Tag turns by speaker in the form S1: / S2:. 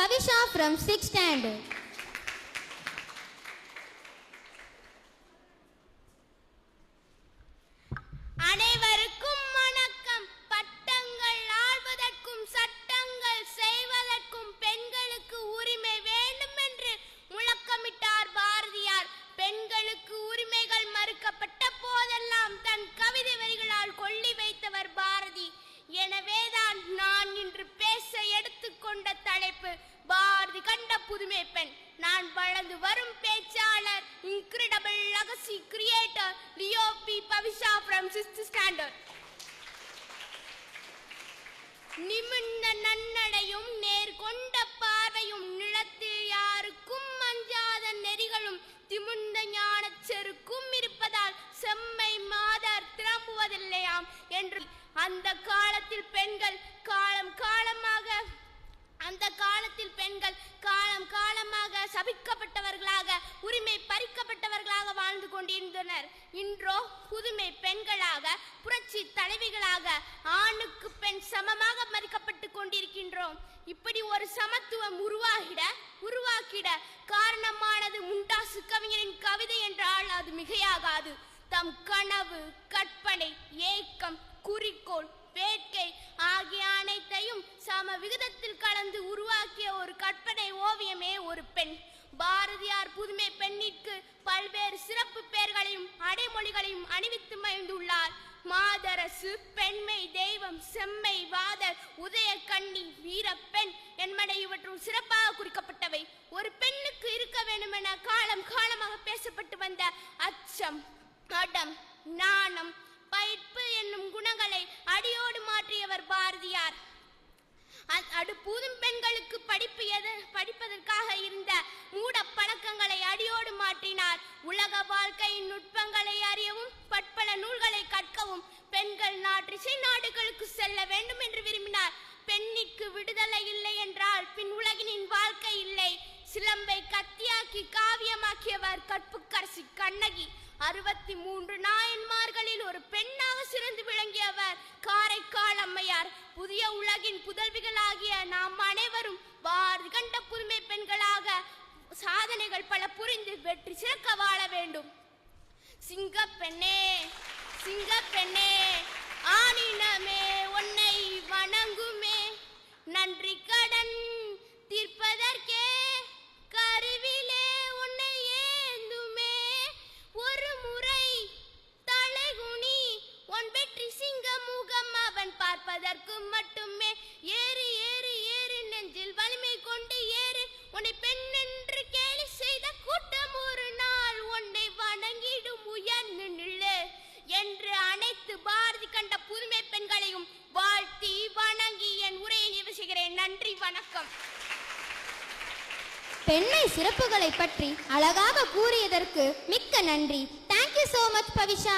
S1: Pavisha from 6th standard.
S2: கண்ட பெண் நான் வளர்ந்து வரும் பேச்சாளர் incredible legacy creator Leo P Bavisha from sixth standard நிமிர்ந்த நன்னடையும் நேர்கொண்ட பார்வையும் நிலத்தில் யாருக்கும் அஞ்சாத நெறிகளும் திமிர்ந்த ஞான செருக்கும் இருப்பதால் செம்மை மாதர் திரும்புவதில்லையாம் என்று அந்த காலத்தில் பெண்கள் காலம் காலமாக அந்த காலத்தில் பெண்கள் காலம் காலமாக சபிக்கப்பட்டவர்களாக உரிமை பறிக்கப்பட்டவர்களாக வாழ்ந்து கொண்டிருந்தனர். இன்றோ புதுமை பெண்களாக புரட்சி தலைவிகளாக ஆணுக்கு பெண் சமமாக மதிக்கப்பட்டு கொண்டிருக்கின்றோம். இப்படி ஒரு சமத்துவம் உருவாகிட உருவாக்கிட காரணமானது முண்டாசு கவிஞரின் கவிதை என்றால் அது மிகையாகாது. தம் கனவு கற்பனை ஏக்கம் குறிக்கோள் ஓவியமே ஒரு பெண். பாரதியார் புதுமை பெண்ணிற்கு பல்வேறு சிறப்பு பெயர்களையும் அடைமொழிகளையும் அணிவித்து மகிழ்ந்துள்ளார். மாதரசு பெண்மை தெய்வம் செம்மை வாதர் உதய கண்ணி வீரப்பெண் என்பன இவற்றும் சிறப்பாக குறிக்கப்பட்டவை. ஒரு பெண்ணுக்கு இருக்க வேண்டும் என காலம் காலமாக பேசப்பட்டு வந்த அச்சம் அடம் நாணம் பயிர்ப்பு என்னும் குணங்களை அடியோடு மாற்றியவர் பாரதியார். அது அடு புதும் பெண்களுக்கு படிப்பு எது படிப்பதற்காக இருந்த மூட பழக்கங்களை அடியோடு மாற்றினார். உலக வாழ்க்கையின் நுட்பங்களை அறியவும் பற்பல நூல்களை கற்கவும் பெண்கள் நாட்டிசை நாடுகளுக்கு செல்ல வேண்டும் என்று விரும்பினார். பெண்ணிற்கு விடுதலை இல்லை என்றால் பின் உலகினின் வாழ்க்கை இல்லை. சிலம்பை கத்தியாக்கி காவியமாக்கியவர் கற்புக்கரசி கண்ணகி. அறுபத்தி மூன்று நாயன்மார்களில் ஒரு பெண்ணாக சிறந்து விளங்கியவர் காரைக்கால் அம்மையார். புதிய உலகின் புதல்விகள் புரிந்து வெற்றி சிறக்க வாழ வேண்டும். சிங்கப்பெண்ணே சிங்கப்பெண்ணே ஆனினமே உன்னை வணங்குமே. நன்றி கடன் தீர்ப்பதற்கே
S1: பெண்மை சிறப்புகளை பற்றி அழகாக கூறியதற்கு மிக்க நன்றி. Thank you so much Pavisha